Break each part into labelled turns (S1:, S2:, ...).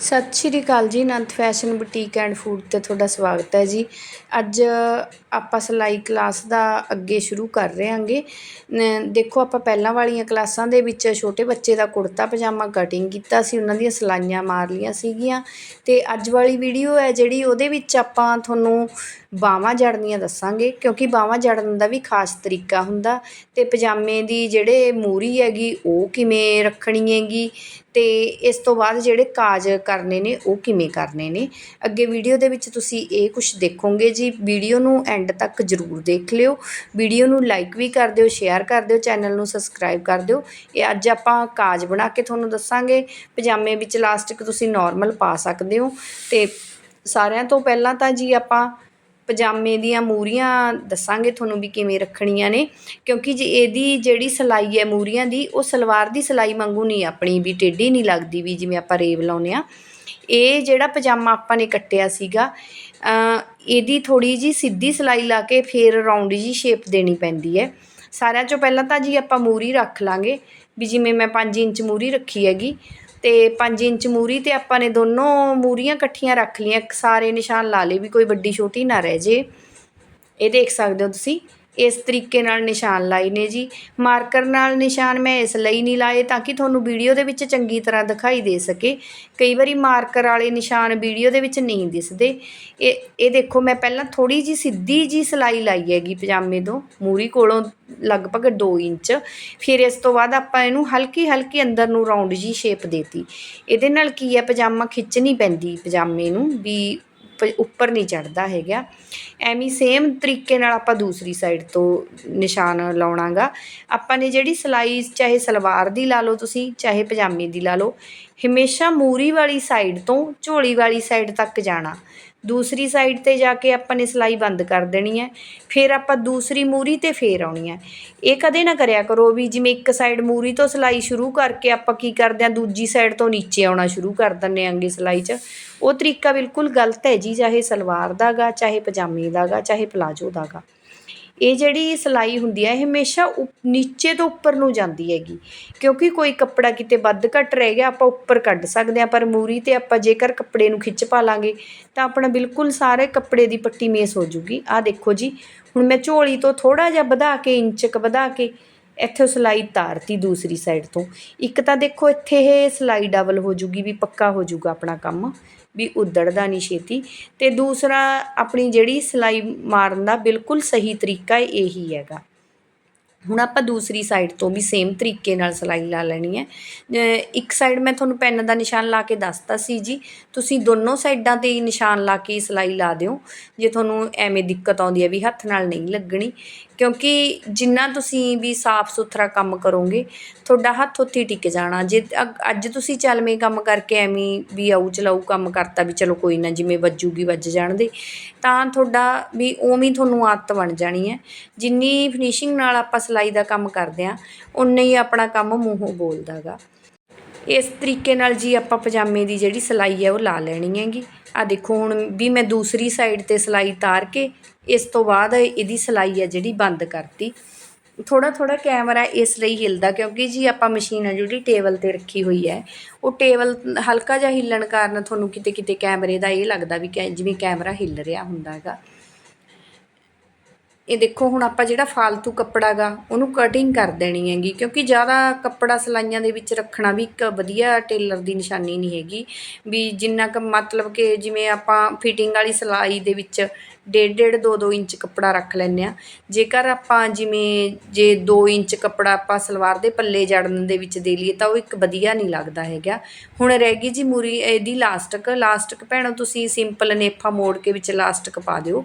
S1: ਸਤਿ ਸ਼੍ਰੀ ਅਕਾਲ ਜੀ, Anant fashion boutique and food ਤੇ ਤੁਹਾਡਾ ਸਵਾਗਤ ਹੈ ਜੀ। ਅੱਜ ਆਪਾਂ ਸਿਲਾਈ ਕਲਾਸ ਦਾ ਅੱਗੇ ਸ਼ੁਰੂ ਕਰ ਰਹੇ ਹਾਂਗੇ ਦੇਖੋ ਆਪਾਂ ਪਹਿਲਾਂ ਵਾਲੀਆਂ ਕਲਾਸਾਂ ਦੇ ਵਿੱਚ ਛੋਟੇ ਬੱਚੇ ਦਾ ਕੁੜਤਾ, ਪਜਾਮਾ ਕਟਿੰਗ ਕੀਤਾ ਸੀ, ਉਹਨਾਂ ਦੀਆਂ ਸਲਾਈਆਂ ਮਾਰ ਲੀਆਂ ਸੀਗੀਆਂ। ਤੇ ਅੱਜ ਵਾਲੀ ਵੀਡੀਓ ਹੈ ਜਿਹੜੀ ਉਹਦੇ ਵਿੱਚ ਆਪਾਂ ਤੁਹਾਨੂੰ ਬਾਹਾਂ ਜੜਨੀਆਂ ਦੱਸਾਂਗੇ, ਕਿਉਂਕਿ ਬਾਹਾਂ ਜੜਨ ਦਾ ਵੀ ਖਾਸ ਤਰੀਕਾ ਹੁੰਦਾ। ਤੇ ਪਜਾਮੇ ਦੀ ਜਿਹੜੇ ਮੂਰੀ ਹੈਗੀ, ਉਹ ਕਿਵੇਂ ਰੱਖਣੀ ਹੈਗੀ? ਅਤੇ ਇਸ ਤੋਂ ਬਾਅਦ ਜਿਹੜੇ ਕਾਜ ਕਰਨੇ ਨੇ, ਉਹ ਕਿਵੇਂ ਕਰਨੇ ਨੇ? ਅੱਗੇ ਵੀਡੀਓ ਦੇ ਵਿੱਚ ਤੁਸੀਂ ਇਹ ਕੁਝ ਦੇਖੋਗੇ ਜੀ। ਵੀਡੀਓ ਨੂੰ ਐਂਡ ਤੱਕ ਜਰੂਰ ਦੇਖ ਲਿਓ। ਵੀਡੀਓ ਨੂੰ ਲਾਈਕ ਵੀ ਕਰ ਦਿਓ ਸ਼ੇਅਰ ਕਰ ਦਿਓ ਚੈਨਲ ਨੂੰ ਸਬਸਕ੍ਰਾਈਬ ਕਰ ਦਿਓ। ਇਹ ਅੱਜ ਆਪਾਂ ਕਾਜ ਬਣਾ ਕੇ ਤੁਹਾਨੂੰ ਦੱਸਾਂਗੇ। ਪਜਾਮੇ ਵਿੱਚ ਲਾਸਟਿਕ ਤੁਸੀਂ ਨਾਰਮਲ ਪਾ ਸਕਦੇ ਹੋ। ਤੇ ਸਾਰਿਆਂ ਤੋਂ ਪਹਿਲਾਂ ਤਾਂ ਜੀ ਆਪਾਂ ਪਜਾਮੇ ਦੀਆਂ ਮੂਰੀਆਂ ਦੱਸਾਂਗੇ ਤੁਹਾਨੂੰ ਵੀ ਕਿਵੇਂ ਰੱਖਣੀਆਂ ਨੇ, ਕਿਉਂਕਿ ਜੇ ਇਹਦੀ ਜਿਹੜੀ ਸਿਲਾਈ ਹੈ ਮੂਰੀਆਂ ਦੀ, ਉਹ ਸਲਵਾਰ ਦੀ ਸਿਲਾਈ ਵਾਂਗੂ ਨਹੀਂ ਆਪਣੀ ਵੀ, ਟੇਢੀ ਨਹੀਂ ਲੱਗਦੀ ਵੀ ਜਿਵੇਂ ਆਪਾਂ ਰੇਬ ਲਾਉਂਦੇ ਆ ਇਹ ਜਿਹੜਾ ਪਜਾਮਾ ਆਪਾਂ ਨੇ ਕੱਟਿਆ ਸੀਗਾ ਇਹਦੀ ਥੋੜੀ ਜੀ ਸਿੱਧੀ ਸਿਲਾਈ ਲਾ ਕੇ ਫਿਰ ਰਾਉਂਡ ਜੀ ਸ਼ੇਪ ਦੇਣੀ ਪੈਂਦੀ ਹੈ। ਸਾਰਿਆਂ 'ਚੋਂ ਪਹਿਲਾਂ ਤਾਂ ਜੀ ਆਪਾਂ ਮੂਰੀ ਰੱਖ ਲਾਂਗੇ, ਵੀ ਜਿਵੇਂ ਮੈਂ 5 ਇੰਚ ਮੂਰੀ ਰੱਖੀ ਹੈਗੀ ਅਤੇ 5 ਇੰਚ ਮੂਰੀ ਤੇ ਆਪਾਂ ਨੇ ਦੋਨੋਂ ਮੂਰੀਆਂ ਇਕੱਠੀਆਂ ਰੱਖ ਲਈਆਂ। ਸਾਰੇ ਨਿਸ਼ਾਨ ਲਾ ਲਏ ਵੀ ਕੋਈ ਵੱਡੀ ਛੋਟੀ ਨਾ ਰਹਿ ਜੇ। ਇਹ ਦੇਖ ਸਕਦੇ ਹੋ ਤੁਸੀਂ। ਇਸ ਤਰੀਕੇ ਨਾਲ ਨਿਸ਼ਾਨ ਲਾਏ ਨੇ ਜੀ। ਮਾਰਕਰ ਨਾਲ ਨਿਸ਼ਾਨ ਮੈਂ ਇਸ ਲਈ ਨਹੀਂ ਲਾਏ ਤਾਂ ਕਿ ਤੁਹਾਨੂੰ ਵੀਡੀਓ ਦੇ ਵਿੱਚ ਚੰਗੀ ਤਰ੍ਹਾਂ ਦਿਖਾਈ ਦੇ ਸਕੇ। ਕਈ ਵਾਰੀ ਮਾਰਕਰ ਵਾਲੇ ਨਿਸ਼ਾਨ ਵੀਡੀਓ ਦੇ ਵਿੱਚ ਨਹੀਂ ਦਿਸਦੇ। ਇਹ ਇਹ ਦੇਖੋ, ਮੈਂ ਪਹਿਲਾਂ ਥੋੜੀ ਜੀ ਸਿੱਧੀ ਜੀ ਸਿਲਾਈ ਲਾਈ ਹੈਗੀ ਪਜਾਮੇ ਤੋਂ। ਮੂਰੀ ਕੋਲੋਂ ਲਗਭਗ 2 ਇੰਚ। ਫਿਰ ਇਸ ਤੋਂ ਬਾਅਦ ਆਪਾਂ ਇਹਨੂੰ ਹਲਕੀ ਹਲਕੀ ਅੰਦਰ ਨੂੰ ਰਾਉਂਡ ਜੀ ਸ਼ੇਪ ਦੇਤੀ। ਇਹਦੇ ਨਾਲ ਕੀ ਹੈ, ਪਜਾਮਾ ਖਿੱਚ ਨਹੀਂ ਪੈਂਦੀ ਪਜਾਮੇ ਨੂੰ ਵੀ ਉੱਪਰ ਨਹੀਂ ਚੜਦਾ ਹੈਗਾ। ਐਵੇਂ ਸੇਮ ਤਰੀਕੇ ਨਾਲ ਆਪਾਂ ਦੂਸਰੀ ਸਾਈਡ ਤੋਂ ਨਿਸ਼ਾਨ ਲਾਉਣਾਗਾ। ਆਪਾਂ ਨੇ ਜਿਹੜੀ ਸਿਲਾਈ, ਚਾਹੇ ਸਲਵਾਰ ਦੀ ਲਾ ਲਓ ਤੁਸੀਂ, ਚਾਹੇ ਪਜਾਮੇ ਦੀ ਲਾ ਲਓ, ਹਮੇਸ਼ਾ ਮੂਰੀ ਵਾਲੀ ਸਾਈਡ ਤੋਂ ਝੋਲੀ ਵਾਲੀ ਸਾਈਡ ਤੱਕ ਜਾਣਾ। ਦੂਸਰੀ ਸਾਈਡ ਤੇ ਜਾ ਕੇ ਆਪਾਂ ਨੇ ਸਿਲਾਈ ਬੰਦ ਕਰ ਦੇਣੀ ਹੈ, ਫਿਰ ਆਪਾਂ ਦੂਸਰੀ ਮੂਰੀ ਤੇ ਫੇਰ ਆਉਣੀ ਹੈ। ਇਹ ਕਦੇ ਨਾ ਕਰਿਆ ਕਰੋ ਵੀ ਜਿਵੇਂ ਇੱਕ ਸਾਈਡ ਮੂਰੀ ਤੋਂ ਸਿਲਾਈ ਸ਼ੁਰੂ ਕਰਕੇ ਆਪਾਂ ਕੀ ਕਰਦੇ ਹਾਂ, ਦੂਜੀ ਸਾਈਡ ਤੋਂ ਨੀਚੇ ਆਉਣਾ ਸ਼ੁਰੂ ਕਰ ਦਿੰਦੇ ਆਂਗੇ ਸਿਲਾਈ 'ਚ। ਉਹ ਤਰੀਕਾ ਬਿਲਕੁਲ ਗਲਤ ਹੈ ਜੀ, ਚਾਹੇ ਸਲਵਾਰ ਦਾਗਾ ਚਾਹੇ ਪਜਾਮੇ ਦਾਗਾ ਚਾਹੇ ਪਲਾਜੋ ਦਾਗਾ ਇਹ ਜਿਹੜੀ ਸਿਲਾਈ ਹੁੰਦੀ ਹੈ ਇਹ ਹਮੇਸ਼ਾ ਉਪ- ਨੀਚੇ ਤੋਂ ਉੱਪਰ ਨੂੰ ਜਾਂਦੀ ਹੈਗੀ। ਕਿਉਂਕਿ ਕੋਈ ਕੱਪੜਾ ਕਿਤੇ ਵੱਧ ਘੱਟ ਰਹਿ ਗਿਆ, ਆਪਾਂ ਉੱਪਰ ਕੱਢ ਸਕਦੇ ਹਾਂ ਪਰ ਮੂਰੀ ਤੇ ਆਪਾਂ ਜੇਕਰ ਕੱਪੜੇ ਨੂੰ ਖਿੱਚ ਪਾ ਲਾਂਗੇ ਤਾਂ ਆਪਣਾ ਬਿਲਕੁਲ ਸਾਰੇ ਕੱਪੜੇ ਦੀ ਪੱਟੀ ਮੇਸ ਹੋ ਜੂਗੀ। ਆਹ ਦੇਖੋ ਜੀ, ਹੁਣ ਮੈਂ ਝੋਲੀ ਤੋਂ ਥੋੜਾ ਜਿਹਾ ਵਧਾ ਕੇ, ਇੰਚ ਕੁ ਵਧਾ ਕੇ ਇੱਥੇ ਸਿਲਾਈ ਤਾਰਤੀ ਦੂਸਰੀ ਸਾਈਡ ਤੋਂ। ਇੱਕ ਤਾਂ ਦੇਖੋ ਇੱਥੇ ਇਹ ਸਿਲਾਈ ਡਬਲ ਹੋ ਜੂਗੀ, ਵੀ ਪੱਕਾ ਹੋ ਜੂਗਾ ਆਪਣਾ ਕੰਮ। ਵੀ ਉਧੜਦਾ ਨਹੀਂ ਛੇਤੀ। ਅਤੇ ਦੂਸਰਾ, ਆਪਣੀ ਜਿਹੜੀ ਸਿਲਾਈ ਮਾਰਨ ਦਾ ਬਿਲਕੁਲ ਸਹੀ ਤਰੀਕਾ ਇਹੀ ਹੈਗਾ। ਹੁਣ ਆਪਾਂ ਦੂਸਰੀ ਸਾਈਡ ਤੋਂ ਵੀ ਸੇਮ ਤਰੀਕੇ ਨਾਲ ਸਿਲਾਈ ਲਾ ਲੈਣੀ ਹੈ। ਇੱਕ ਸਾਈਡ ਮੈਂ ਤੁਹਾਨੂੰ ਪੈਨ ਦਾ ਨਿਸ਼ਾਨ ਲਾ ਕੇ ਦੱਸਤਾ ਸੀ ਜੀ। ਤੁਸੀਂ ਦੋਨੋਂ ਸਾਈਡਾਂ ਤੇ ਹੀ ਨਿਸ਼ਾਨ ਲਾ ਕੇ ਸਿਲਾਈ ਲਾ ਦਿਓ। ਜੇ ਤੁਹਾਨੂੰ ਐਵੇਂ ਦਿੱਕਤ ਆਉਂਦੀ ਹੈ ਵੀ ਹੱਥ ਨਾਲ ਨਹੀਂ ਲੱਗਣੀ ਕਿਉਂਕਿ ਜਿੰਨਾ ਤੁਸੀਂ ਵੀ ਸਾਫ਼ ਸੁਥਰਾ ਕੰਮ ਕਰੋਗੇ, ਤੁਹਾਡਾ ਹੱਥ ਉੱਥੇ ਹੀ ਟਿਕ ਜਾਣਾ। ਜੇ ਅ- ਅੱਜ ਤੁਸੀਂ ਚਲਵੇਂ ਕੰਮ ਕਰਕੇ ਐਵੇਂ ਵੀ ਆਊ ਚਲਾਊ ਕੰਮ ਕਰਤਾ ਵੀ ਚਲੋ ਕੋਈ ਨਾ ਜਿਵੇਂ ਵੱਜੂਗੀ ਵੱਜ ਜਾਣ ਦੇ, ਤਾਂ ਤੁਹਾਡਾ ਵੀ ਉਵੇਂ ਤੁਹਾਨੂੰ ਆਦਤ ਬਣ ਜਾਣੀ ਹੈ। ਜਿੰਨੀ ਫਿਨਿਸ਼ਿੰਗ ਨਾਲ ਆਪਾਂ ਸਿਲਾਈ ਦਾ ਕੰਮ ਕਰਦੇ ਹਾਂ ਉਨਾ ਹੀ ਆਪਣਾ ਕੰਮ ਮੂੰਹੋਂ ਬੋਲਦਾਗਾ ਇਸ ਤਰੀਕੇ ਨਾਲ ਜੀ ਆਪਾਂ ਪਜਾਮੇ ਦੀ ਜਿਹੜੀ ਸਿਲਾਈ ਹੈ, ਉਹ ਲਾ ਲੈਣੀ ਹੈਗੀ। ਆ ਦੇਖੋ ਹੁਣ ਵੀ ਮੈਂ ਦੂਸਰੀ ਸਾਈਡ ਤੇ ਸਿਲਾਈ ਤਾਰ ਕੇ ਇਸ ਤੋਂ ਬਾਅਦ ਇਹਦੀ ਸਿਲਾਈ ਆ ਜਿਹੜੀ ਬੰਦ ਕਰਤੀ। ਥੋੜਾ ਥੋੜਾ ਕੈਮਰਾ ਇਸ ਲਈ ਹਿਲਦਾ ਕਿਉਂਕਿ ਜੀ ਆਪਾਂ ਮਸ਼ੀਨ ਆ ਜਿਹੜੀ ਟੇਬਲ ਤੇ ਰੱਖੀ ਹੋਈ ਹੈ। ਉਹ ਟੇਬਲ ਹਲਕਾ ਜਿਹਾ ਹਿੱਲਣ ਕਾਰਨ ਤੁਹਾਨੂੰ ਕਿਤੇ ਕਿਤੇ ਕੈਮਰੇ ਦਾ ਇਹ ਲੱਗਦਾ ਵੀ ਕੈ- ਜਿਵੇਂ ਕੈਮਰਾ ਹਿੱਲ ਰਿਹਾ ਹੁੰਦਾ ਹੈਗਾ। ਇਹ ਦੇਖੋ, ਹੁਣ ਆਪਾਂ ਜਿਹੜਾ ਫਾਲਤੂ ਕੱਪੜਾ ਗਾ, ਉਹਨੂੰ ਕਟਿੰਗ ਕਰ ਦੇਣੀ ਹੈਗੀ, ਕਿਉਂਕਿ ਜ਼ਿਆਦਾ ਕੱਪੜਾ ਸਿਲਾਈਆਂ ਦੇ ਵਿੱਚ ਰੱਖਣਾ ਵੀ ਇੱਕ ਵਧੀਆ ਟੇਲਰ ਦੀ ਨਿਸ਼ਾਨੀ ਨਹੀਂ ਹੈਗੀ। ਵੀ ਜਿੰਨਾ ਕੁ ਮਤਲਬ ਕਿ ਜਿਵੇਂ ਆਪਾਂ ਫਿਟਿੰਗ ਵਾਲੀ ਸਿਲਾਈ ਦੇ ਵਿੱਚ ਡੇਢ ਡੇਢ ਦੋ ਦੋ ਇੰਚ ਕੱਪੜਾ ਰੱਖ ਲੈਂਦੇ ਆ ਜੇਕਰ ਆਪਾਂ ਜਿਵੇਂ ਜੇ 2 ਇੰਚ ਕੱਪੜਾ ਆਪਾਂ ਸਲਵਾਰ ਦੇ ਪੱਲੇ ਜੜਨ ਦੇ ਵਿੱਚ ਦੇ ਲਈਏ, ਤਾਂ ਉਹ ਇੱਕ ਵਧੀਆ ਨਹੀਂ ਲੱਗਦਾ ਹੈਗਾ। ਹੁਣ ਰਹਿ ਗਈ ਜੀ ਮੂਰੀ, ਇਹਦੀ ਲਾਸਟਿਕ ਲਾਸਟਿਕ ਭੈਣੋ, ਤੁਸੀਂ ਸਿੰਪਲ ਨੇਫਾ ਮੋੜ ਕੇ ਵਿੱਚ ਲਾਸਟਿਕ ਪਾ ਦਿਓ।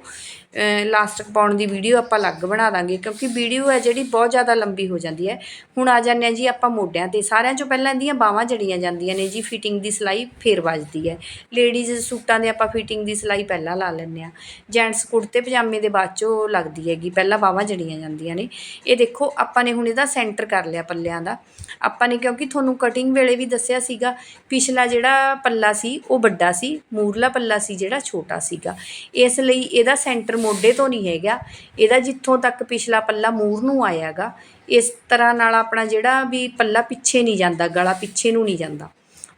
S1: ਲਾਸਟਿਕ ਪਾਉਣ ਦੀ ਵੀਡੀਓ ਆਪਾਂ ਅਲੱਗ ਬਣਾ ਦਾਂਗੇ, ਕਿਉਂਕਿ ਵੀਡੀਓ ਹੈ ਜਿਹੜੀ ਬਹੁਤ ਜ਼ਿਆਦਾ ਲੰਬੀ ਹੋ ਜਾਂਦੀ ਹੈ। ਹੁਣ ਆ ਜਾਂਦੇ ਆ ਜੀ ਆਪਾਂ ਮੋਢਿਆਂ ਤੇ। ਸਾਰਿਆਂ ਚੋਂ ਪਹਿਲਾਂ ਇਹਦੀਆਂ ਬਾਹਾਂ ਜੜੀਆਂ ਜਾਂਦੀਆਂ ਨੇ ਜੀ ਫਿਟਿੰਗ ਦੀ ਸਿਲਾਈ ਫੇਰ ਵੱਜਦੀ ਹੈ। ਲੇਡੀਜ਼ ਸੂਟਾਂ ਦੇ ਆਪਾਂ ਫਿਟਿੰਗ ਦੀ ਸਿਲਾਈ ਪਹਿਲਾਂ ਲਾ ਲੈਂਦੇ ਆ ਜੈਂਟਸ ਕੁੜਤੇ, ਪਜਾਮੇ ਦੇ ਬਾਅਦ ਚੋਂ ਲੱਗਦੀ ਹੈਗੀ, ਪਹਿਲਾਂ ਬਾਹਾਂ ਜੜੀਆਂ ਜਾਂਦੀਆਂ ਨੇ। ਇਹ ਦੇਖੋ, ਆਪਾਂ ਨੇ ਹੁਣ ਇਹਦਾ ਸੈਂਟਰ ਕਰ ਲਿਆ ਪੱਲਿਆਂ ਦਾ। ਆਪਾਂ ਨੇ ਕਿਉਂਕਿ ਤੁਹਾਨੂੰ ਕਟਿੰਗ ਵੇਲੇ ਵੀ ਦੱਸਿਆ ਸੀਗਾ, ਪਿਛਲਾ ਜਿਹੜਾ ਪੱਲਾ ਸੀ, ਉਹ ਵੱਡਾ ਸੀ, ਮੂਰਲਾ ਪੱਲਾ ਸੀ, ਜਿਹੜਾ ਛੋਟਾ ਸੀਗਾ। ਇਸ ਲਈ ਇਹਦਾ ਸੈਂਟਰ ਮੋਢੇ ਤੋਂ ਨਹੀਂ ਹੈਗਾ। ਇਹਦਾ ਜਿੱਥੋਂ ਤੱਕ ਪਿਛਲਾ ਪੱਲਾ ਮੂਰ ਨੂੰ ਆਇਆਗਾ, ਇਸ ਤਰ੍ਹਾਂ ਨਾਲ ਆਪਣਾ ਜਿਹੜਾ ਵੀ ਪੱਲਾ ਪਿੱਛੇ ਨਹੀਂ ਜਾਂਦਾ, ਗਲਾ ਪਿੱਛੇ ਨੂੰ ਨਹੀਂ ਜਾਂਦਾ।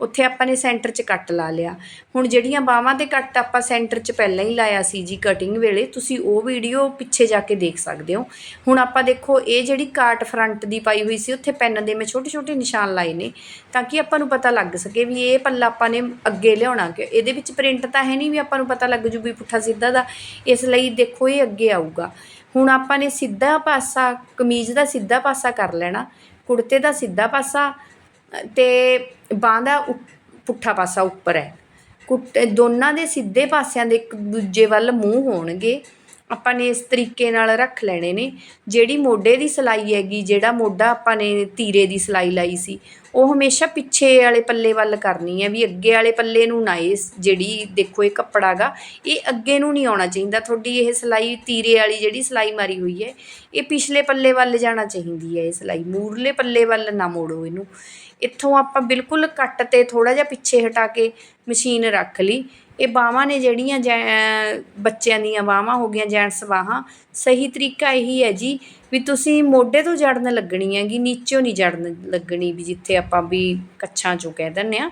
S1: ਉੱਥੇ ਆਪਾਂ ਨੇ ਸੈਂਟਰ 'ਚ ਕੱਟ ਲਾ ਲਿਆ। ਹੁਣ ਜਿਹੜੀਆਂ ਬਾਹਾਂ ਤੇ ਕੱਟ ਆਪਾਂ ਸੈਂਟਰ 'ਚ ਪਹਿਲਾਂ ਹੀ ਲਾਇਆ ਸੀ ਜੀ ਕਟਿੰਗ ਵੇਲੇ, ਤੁਸੀਂ ਉਹ ਵੀਡੀਓ ਪਿੱਛੇ ਜਾ ਕੇ ਦੇਖ ਸਕਦੇ ਹੋ। ਹੁਣ ਆਪਾਂ ਦੇਖੋ, ਇਹ ਜਿਹੜੀ ਕਾਟ ਫਰੰਟ ਦੀ ਪਾਈ ਹੋਈ ਸੀ, ਉੱਥੇ ਪੈਨ ਦੇ ਮੈਂ ਛੋਟੇ ਛੋਟੇ ਨਿਸ਼ਾਨ ਲਾਏ ਨੇ, ਤਾਂ ਕਿ ਆਪਾਂ ਨੂੰ ਪਤਾ ਲੱਗ ਸਕੇ ਵੀ ਇਹ ਪੱਲਾ ਆਪਾਂ ਨੇ ਅੱਗੇ ਲਿਆਉਣਾ ਕਿ ਇਹਦੇ ਵਿੱਚ ਪ੍ਰਿੰਟ ਤਾਂ ਹੈ ਨਹੀਂ ਵੀ ਆਪਾਂ ਨੂੰ ਪਤਾ ਲੱਗ ਜੂ ਵੀ ਪੁੱਠਾ ਸਿੱਧਾ ਦਾ, ਇਸ ਲਈ ਦੇਖੋ ਇਹ ਅੱਗੇ ਆਊਗਾ। ਹੁਣ ਆਪਾਂ ਨੇ ਸਿੱਧਾ ਪਾਸਾ, ਕਮੀਜ਼ ਦਾ ਸਿੱਧਾ ਪਾਸਾ ਕਰ ਲੈਣਾ, ਕੁੜਤੇ ਦਾ ਸਿੱਧਾ ਪਾਸਾ ਅਤੇ ਬਾਂਹ ਦਾ ਉ- ਪੁੱਠਾ ਪਾਸਾ ਉੱਪਰ ਹੈ। ਕੁੱਟ, ਦੋਨਾਂ ਦੇ ਸਿੱਧੇ ਪਾਸਿਆਂ ਦੇ ਇੱਕ ਦੂਜੇ ਵੱਲ ਮੂੰਹ ਹੋਣਗੇ। ਆਪਾਂ ਨੇ ਇਸ ਤਰੀਕੇ ਨਾਲ ਰੱਖ ਲੈਣੇ ਨੇ। ਜਿਹੜੀ ਮੋਢੇ ਦੀ ਸਿਲਾਈ ਹੈਗੀ, ਜਿਹੜਾ ਮੋਢਾ ਆਪਾਂ ਨੇ ਤੀਰੇ ਦੀ ਸਿਲਾਈ ਲਾਈ ਸੀ, ਉਹ ਹਮੇਸ਼ਾ ਪਿੱਛੇ ਵਾਲੇ ਪੱਲੇ ਵੱਲ ਕਰਨੀ ਹੈ ਵੀ ਅੱਗੇ ਵਾਲੇ ਪੱਲੇ ਨੂੰ ਨਾ ਇਹ ਜਿਹੜੀ ਦੇਖੋ ਇਹ ਕੱਪੜਾ ਗਾ, ਇਹ ਅੱਗੇ ਨੂੰ ਨਹੀਂ ਆਉਣਾ ਚਾਹੀਦਾ। ਤੁਹਾਡੀ ਇਹ ਸਿਲਾਈ ਤੀਰੇ ਵਾਲੀ ਜਿਹੜੀ ਸਿਲਾਈ ਮਾਰੀ ਹੋਈ ਹੈ, ਇਹ ਪਿਛਲੇ ਪੱਲੇ ਵੱਲ ਜਾਣਾ ਚਾਹੀਦੀ ਹੈ ਇਹ ਸਿਲਾਈ। ਮੂਰਲੇ ਪੱਲੇ ਵੱਲ ਨਾ ਮੋੜੋ ਇਹਨੂੰ। ਇੱਥੋਂ ਆਪਾਂ ਬਿਲਕੁਲ ਕੱਟ ਤੇ ਥੋੜ੍ਹਾ ਜਿਹਾ ਪਿੱਛੇ ਹਟਾ ਕੇ ਮਸ਼ੀਨ ਰੱਖ ਲਈ। ਇਹ ਬਾਹਵਾਂ ਨੇ ਜਿਹੜੀਆਂ ਜੈ- ਬੱਚਿਆਂ ਦੀਆਂ ਬਾਹਾਂ ਹੋ ਗਈਆਂ ਜੈਂਟਸ ਬਾਹਾਂ, ਸਹੀ ਤਰੀਕਾ ਇਹੀ ਹੈ ਜੀ ਵੀ ਤੁਸੀਂ ਮੋਢੇ ਤੋਂ ਜੜਨ ਲੱਗਣੀ ਹੈਗੀ, ਨੀਚੋਂ ਨਹੀਂ ਜੜਨ ਲੱਗਣੀ ਵੀ ਜਿੱਥੇ ਆਪਾਂ ਵੀ ਕੱਛਾਂ ਚੋਂ ਕਹਿ ਦਿੰਦੇ ਹਾਂ।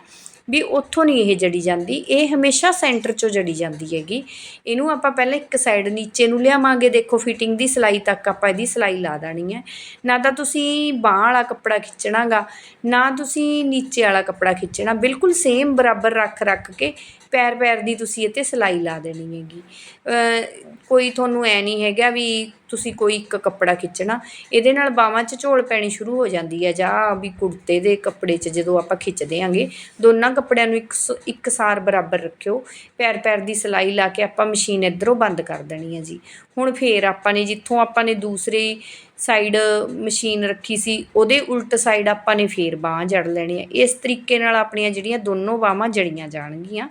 S1: ਵੀ ਉੱਥੋਂ ਨਹੀਂ ਇਹ ਜੜੀ ਜਾਂਦੀ, ਇਹ ਹਮੇਸ਼ਾ ਸੈਂਟਰ ਚੋਂ ਜੜੀ ਜਾਂਦੀ ਹੈਗੀ। ਇਹਨੂੰ ਆਪਾਂ ਪਹਿਲਾਂ ਇੱਕ ਸਾਈਡ ਨੀਚੇ ਨੂੰ ਲਿਆਵਾਂਗੇ, ਦੇਖੋ ਫਿਟਿੰਗ ਦੀ ਸਿਲਾਈ ਤੱਕ ਆਪਾਂ ਇਹਦੀ ਸਿਲਾਈ ਲਾ ਦੇਣੀ ਹੈ। ਨਾ ਤਾਂ ਤੁਸੀਂ ਬਾਂਹ ਵਾਲਾ ਕੱਪੜਾ ਖਿੱਚਣਾਗਾ, ਨਾ ਤੁਸੀਂ ਨੀਚੇ ਵਾਲਾ ਕੱਪੜਾ ਖਿੱਚਣਾ, ਬਿਲਕੁਲ ਸੇਮ ਬਰਾਬਰ ਰੱਖ ਰੱਖ ਕੇ ਪੈਰ ਪੈਰ ਦੀ ਤੁਸੀਂ ਇਹ 'ਤੇ ਸਿਲਾਈ ਲਾ ਦੇਣੀ ਹੈਗੀ। ਕੋਈ ਤੁਹਾਨੂੰ ਐ ਨਹੀਂ ਹੈਗਾ ਵੀ ਤੁਸੀਂ ਕੋਈ ਇੱਕ ਕੱਪੜਾ ਖਿੱਚਣਾ, ਇਹਦੇ ਨਾਲ ਬਾਹਾਂ 'ਚ ਝੋਲ ਪੈਣੀ ਸ਼ੁਰੂ ਹੋ ਜਾਂਦੀ ਹੈ ਜਾਂ ਵੀ ਕੁੜਤੇ ਦੇ ਕੱਪੜੇ 'ਚ ਜਦੋਂ ਆਪਾਂ ਖਿੱਚਦੇ ਆਂਗੇ, ਦੋਨਾਂ ਕੱਪੜਿਆਂ ਨੂੰ ਇੱਕ ਸ- ਇੱਕ ਸਾਰ ਬਰਾਬਰ ਰੱਖਿਓ। ਪੈਰ ਪੈਰ ਦੀ ਸਿਲਾਈ ਲਾ ਕੇ ਆਪਾਂ ਮਸ਼ੀਨ ਇਧਰੋਂ ਬੰਦ ਕਰ ਦੇਣੀ ਹੈ ਜੀ। ਹੁਣ ਫੇਰ ਆਪਾਂ ਨੇ ਜਿੱਥੋਂ ਆਪਾਂ ਨੇ ਦੂਸਰੀ ਸਾਈਡ ਮਸ਼ੀਨ ਰੱਖੀ ਸੀ, ਉਹਦੇ ਉਲਟ ਸਾਈਡ ਆਪਾਂ ਨੇ ਫੇਰ ਬਾਹਾਂ ਜੜ ਲੈਣੀ ਹੈ ਇਸ ਤਰੀਕੇ ਨਾਲ ਆਪਣੀਆਂ ਜਿਹੜੀਆਂ ਦੋਨੋਂ ਬਾਹਾਂ ਜੜੀਆਂ ਜਾਣਗੀਆਂ।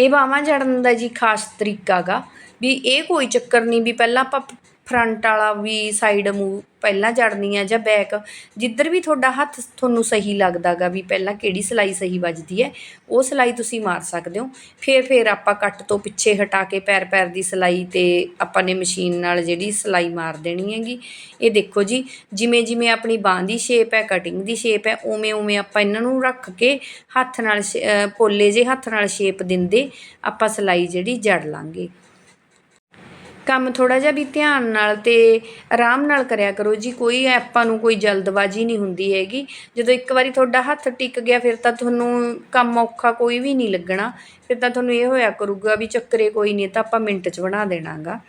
S1: ਇਹ ਬਾਹਾਂ ਜੜਨ ਦਾ ਜੀ ਖਾਸ ਤਰੀਕਾ ਗਾ ਵੀ ਇਹ ਕੋਈ ਚੱਕਰ ਨਹੀਂ ਵੀ ਪਹਿਲਾਂ ਆਪਾਂ ਫਰੰਟ ਵਾਲਾ ਵੀ ਸਾਈਡ ਮੂਵ ਪਹਿਲਾਂ ਜੜਨੀ ਆ ਜਾਂ ਬੈਕ ਜਿੱਧਰ ਵੀ ਤੁਹਾਡਾ ਹੱਥ ਤੁਹਾਨੂੰ ਸਹੀ ਲੱਗਦਾ ਗਾ ਵੀ ਪਹਿਲਾਂ ਕਿਹੜੀ ਸਿਲਾਈ ਸਹੀ ਵੱਜਦੀ ਹੈ, ਉਹ ਸਿਲਾਈ ਤੁਸੀਂ ਮਾਰ ਸਕਦੇ ਹੋ। ਫਿਰ ਫਿਰ ਆਪਾਂ ਕੱਟ ਤੋਂ ਪਿੱਛੇ ਹਟਾ ਕੇ ਪੈਰ ਪੈਰ ਦੀ ਸਿਲਾਈ ਤੇ ਆਪਾਂ ਨੇ ਮਸ਼ੀਨ ਨਾਲ ਜਿਹੜੀ ਸਿਲਾਈ ਮਾਰ ਦੇਣੀ ਹੈਗੀ। ਇਹ ਦੇਖੋ ਜੀ, ਜਿਵੇਂ ਜਿਵੇਂ ਆਪਣੀ ਬਾਂਹ ਦੀ ਸ਼ੇਪ ਹੈ ਕਟਿੰਗ ਦੀ ਸ਼ੇਪ ਹੈ, ਉਵੇਂ ਉਵੇਂ ਆਪਾਂ ਇਹਨਾਂ ਨੂੰ ਰੱਖ ਕੇ ਹੱਥ ਨਾਲ ਸ਼- ਪੋਲੇ ਜੇ ਹੱਥ ਨਾਲ ਸ਼ੇਪ ਦਿੰਦੇ, ਆਪਾਂ ਸਿਲਾਈ ਜਿਹੜੀ ਜੜ ਲਾਂਗੇ। ਕੰਮ ਥੋੜਾ ਜਿਹਾ ਵੀ ਧਿਆਨ ਨਾਲ ਤੇ ਆਰਾਮ ਨਾਲ ਕਰਿਆ ਕਰੋ ਜੀ। ਕੋਈ ਆਪਾਂ ਨੂੰ ਕੋਈ ਜਲਦਬਾਜ਼ੀ ਨਹੀਂ ਹੁੰਦੀ ਹੈਗੀ। ਜਦੋਂ ਇੱਕ ਵਾਰੀ ਤੁਹਾਡਾ ਹੱਥ ਟਿਕ ਗਿਆ, ਫਿਰ ਤਾਂ ਤੁਹਾਨੂੰ ਕੰਮ ਔਖਾ ਕੋਈ ਵੀ ਨਹੀਂ ਲੱਗਣਾ। ਫਿਰ ਤਾਂ ਤੁਹਾਨੂੰ ਇਹ ਹੋਇਆ ਕਰੂਗਾ ਵੀ ਚੱਕਰੇ ਕੋਈ ਨਹੀਂ ਤਾਂ ਆਪਾਂ ਮਿੰਟ 'ਚ ਬਣਾ ਦੇਣਾਗਾ।